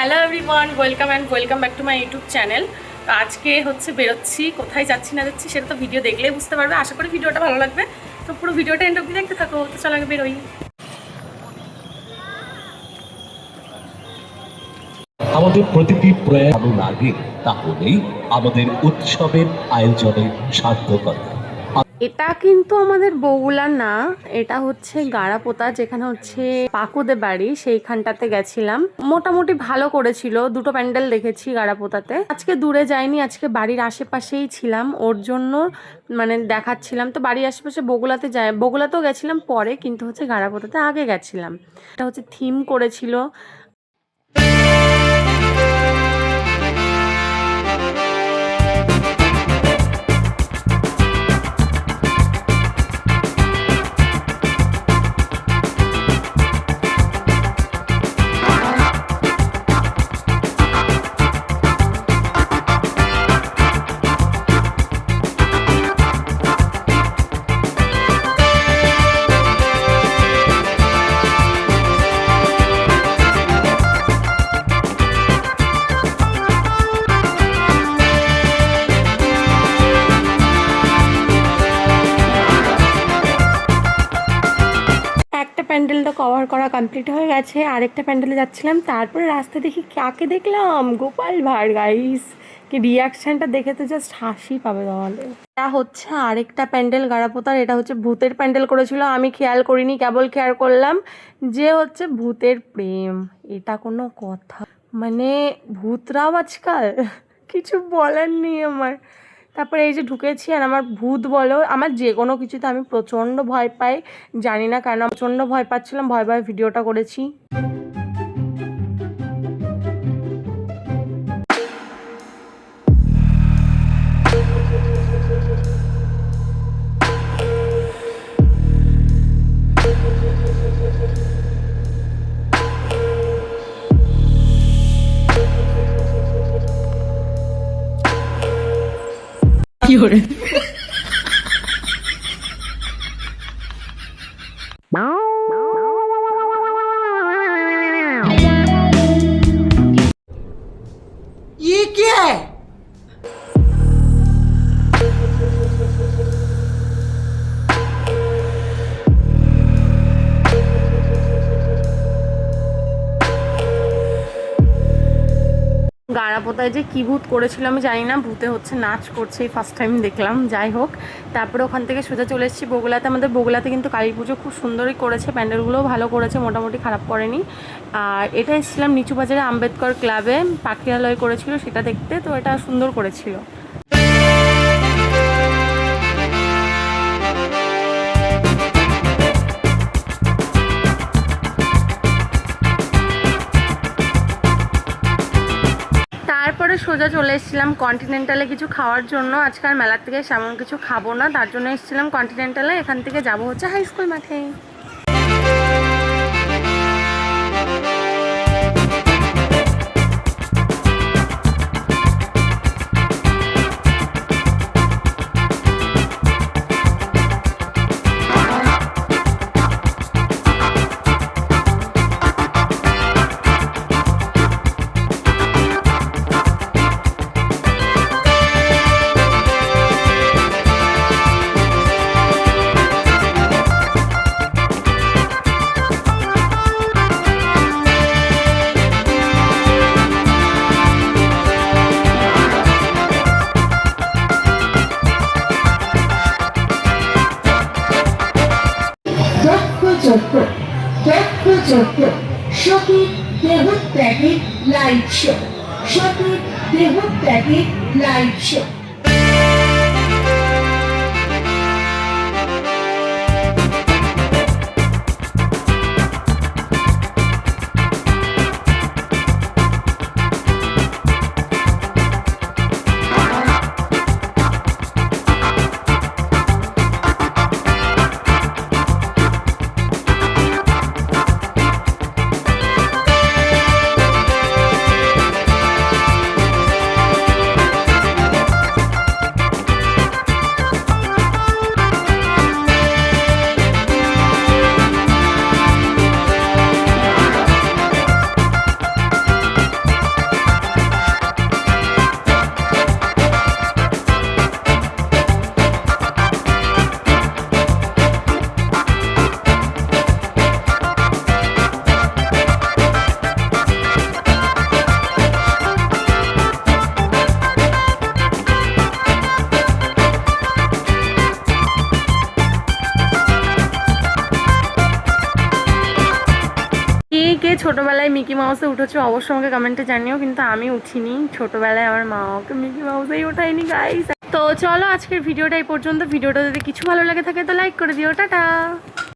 Hello everyone, welcome and welcome back to my YouTube channel. তো আজকে হচ্ছে বেরোচ্ছি, কোথায় যাচ্ছি না যাচ্ছি সেটা তো ভিডিও দেখলেই বুঝতে পারবে। আশা করি ভিডিওটা ভালো লাগবে। তো পুরো ভিডিওটা এন্ড অব্দি দেখতে থাকো, তো চলো আগে বেরোই। আমাদের প্রতিটি প্রয়াস ভালো লাগে তাহলেই আমাদের উৎসবের আয়োজনে সার্থকতা এটা কিন্তু আমাদের বগুলা না, এটা হচ্ছে গাড়াপোতা, যেখানে হচ্ছে পাকুদে বাড়ি, সেইখানটাতে গেছিলাম। মোটামুটি ভালো করেছিল, দুটো প্যান্ডেল দেখেছি গাড়াপোতাতে। আজকে দূরে যাইনি, আজকে বাড়ির আশেপাশেই ছিলাম, ওর জন্য মানে দেখাচ্ছিলাম। তো বাড়ির আশেপাশে বগুলাতে যাই বগুলাতেও গেছিলাম পরে, কিন্তু হচ্ছে গাড়াপোতাতে আগে গেছিলাম। এটা হচ্ছে থিম করেছিল। প্যান্ডেলটা কভার করা কমপ্লিট হয়ে গেছে। আরেকটা প্যান্ডেলে যাচ্ছিলাম, তারপরে রাস্তা দেখি কাকে দেখলাম? গোপাল ভাঁড় গাইস কি রিয়াকশনটা দেখে তো জাস্ট হাসি পাবে তাহলে। এটা হচ্ছে আরেকটা প্যান্ডেল গাড়াপোতার এটা হচ্ছে ভূতের প্যান্ডেল করেছিল। আমি খেয়াল করিনি, কেবল খেয়াল করলাম যে হচ্ছে ভূতের প্রেম। এটা কোনো কথা। মানে ভূতরাও আজকাল, কিছু বলার নেই আমার। তারপরে এই যে ঢুকেছি আর আমার ভূত বলো, আমার যে কোনো কিছুতে আমি প্রচণ্ড ভয় পাই, জানি না কেন, প্রচণ্ড ভয় পাচ্ছিলাম, ভয় ভয় ভিডিওটা করেছি। 有人 গাড়াপোতায় যে কী ভূত করেছিল আমি জানি না, ভূতে হচ্ছে নাচ করছে, এই ফার্স্ট টাইম দেখলাম, যাই হোক। তারপরে ওখান থেকে সোজা চলে এসেছি বগুলাতে। আমাদের বগুলাতে কিন্তু কালী পুজো খুব সুন্দরই করেছে, প্যান্ডেলগুলোও ভালো করেছে, মোটামুটি খারাপ করেনি। আর এটা এসেছিলাম নিচু বাজারে আম্বেদকর ক্লাবে পাখিরালয় করেছিল, সেটা দেখতে তো এটা সুন্দর করেছিল। সোজা চলে এসেছিলাম কন্টিনেন্টালে কিছু খাওয়ার জন্য। আজকাল মেলার থেকে সেমন কিছু খাব না, তার জন্য এসেছিলাম কন্টিনেন্টালে এখান থেকে যাব হচ্ছে হাই স্কুল মাঠে। দক্ষযজ্ঞ দক্ষযজ্ঞ সতীর দেহত্যাগের লাইভ শো সতীর দেহত্যাগের লাইভ শো। ছোটোবেলায় মিকি মাউসে উঠেছো, অবশ্যই আমাকে কমেন্টে জানিও, কিন্তু আমি উঠিনি। ছোটোবেলায় আমার মা ওকে মিকি মাউসেই ওঠায়নি গাইস তো চলো আজকের ভিডিওটা এই পর্যন্ত। ভিডিওটা যদি কিছু ভালো লাগে থাকে, তো লাইক করে দিও। টাটা!